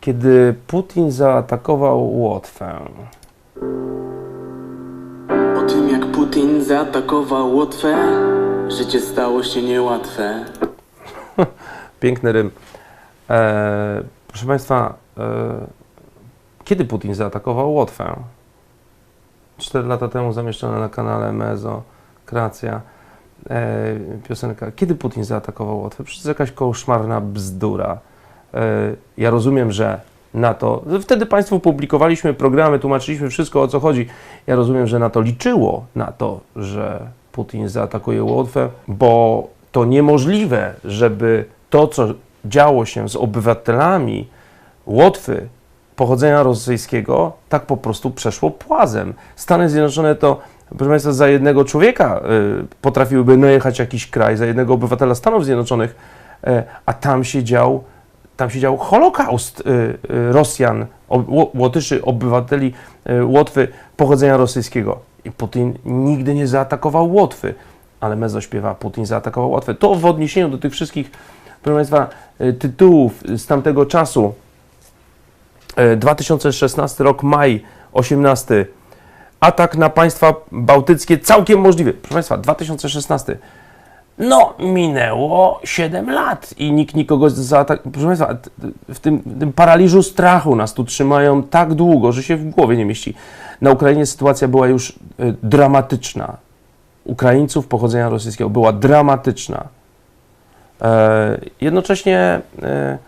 Kiedy Putin zaatakował Łotwę, Po tym jak Putin zaatakował Łotwę, życie stało się niełatwe. piękny rym. E, proszę Państwa, e, kiedy Putin zaatakował Łotwę? Cztery lata temu zamieszczona na kanale Mezo, Kreacja, e, piosenka. Kiedy Putin zaatakował Łotwę? Przecież jakaś koszmarna bzdura. E, ja rozumiem, że na to, wtedy Państwu publikowaliśmy programy, tłumaczyliśmy wszystko o co chodzi. Ja rozumiem, że na to liczyło, na to, że Putin zaatakuje Łotwę, bo to niemożliwe, żeby to, co działo się z obywatelami Łotwy pochodzenia rosyjskiego, tak po prostu przeszło płazem. Stany Zjednoczone to, proszę Państwa, za jednego człowieka y, potrafiłyby najechać jakiś kraj, za jednego obywatela Stanów Zjednoczonych, y, a tam się dział, tam się dział Holokaust y, y, Rosjan, Łotyszy, obywateli y, Łotwy pochodzenia rosyjskiego. I Putin nigdy nie zaatakował Łotwy, ale Mezo śpiewa, Putin zaatakował Łotwę. To w odniesieniu do tych wszystkich, proszę Państwa, tytułów z tamtego czasu, E, 2016 rok, maj 18. Atak na państwa bałtyckie całkiem możliwy. Proszę Państwa, 2016. No, minęło 7 lat i nikt nikogo zaatakował. Proszę Państwa, w tym, tym paraliżu strachu nas tu trzymają tak długo, że się w głowie nie mieści. Na Ukrainie sytuacja była już y, dramatyczna. Ukraińców pochodzenia rosyjskiego była dramatyczna. E, jednocześnie e,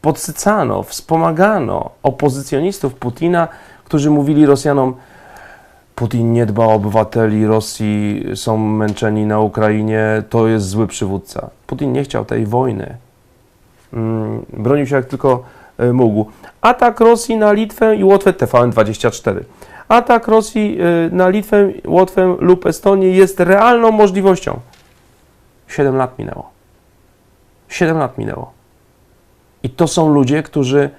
podsycano, wspomagano opozycjonistów Putina, którzy mówili Rosjanom, Putin nie dba o obywateli Rosji, są męczeni na Ukrainie, to jest zły przywódca. Putin nie chciał tej wojny. Mm, Bronił się jak tylko e, mógł. Atak Rosji na Litwę i Łotwę, TVN24. Atak Rosji e, na Litwę, Łotwę lub Estonię jest realną możliwością. 7 lat minęło. 7 lat minęło. I to są ludzie, którzy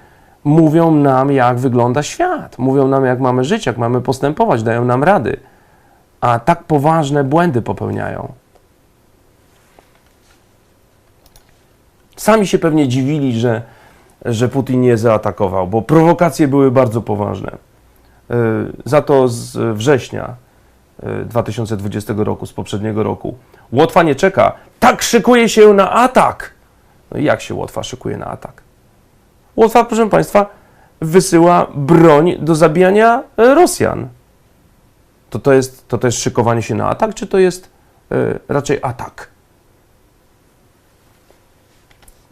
mówią nam, jak wygląda świat, mówią nam, jak mamy żyć, jak mamy postępować, dają nam rady. A tak poważne błędy popełniają. Sami się pewnie dziwili, że, że Putin nie zaatakował, bo prowokacje były bardzo poważne. Yy, Za to z września yy, 2020 roku, z poprzedniego roku. Łotwa nie czeka. Tak szykuje się na atak. No i jak się Łotwa szykuje na atak? Łotwa, proszę Państwa, wysyła broń do zabijania e, Rosjan. To to jest, to to jest szykowanie się na atak, czy to jest e, raczej atak?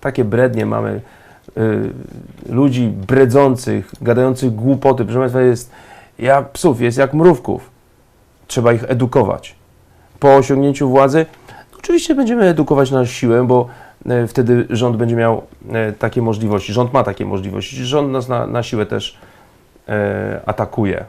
Takie brednie mamy e, ludzi bredzących, gadających głupoty. Proszę Państwa, jest jak psów, jest jak mrówków. Trzeba ich edukować. Po osiągnięciu władzy Oczywiście będziemy edukować na siłę, bo wtedy rząd będzie miał e, takie możliwości. Rząd ma takie możliwości. Rząd nas na, na siłę też e, atakuje.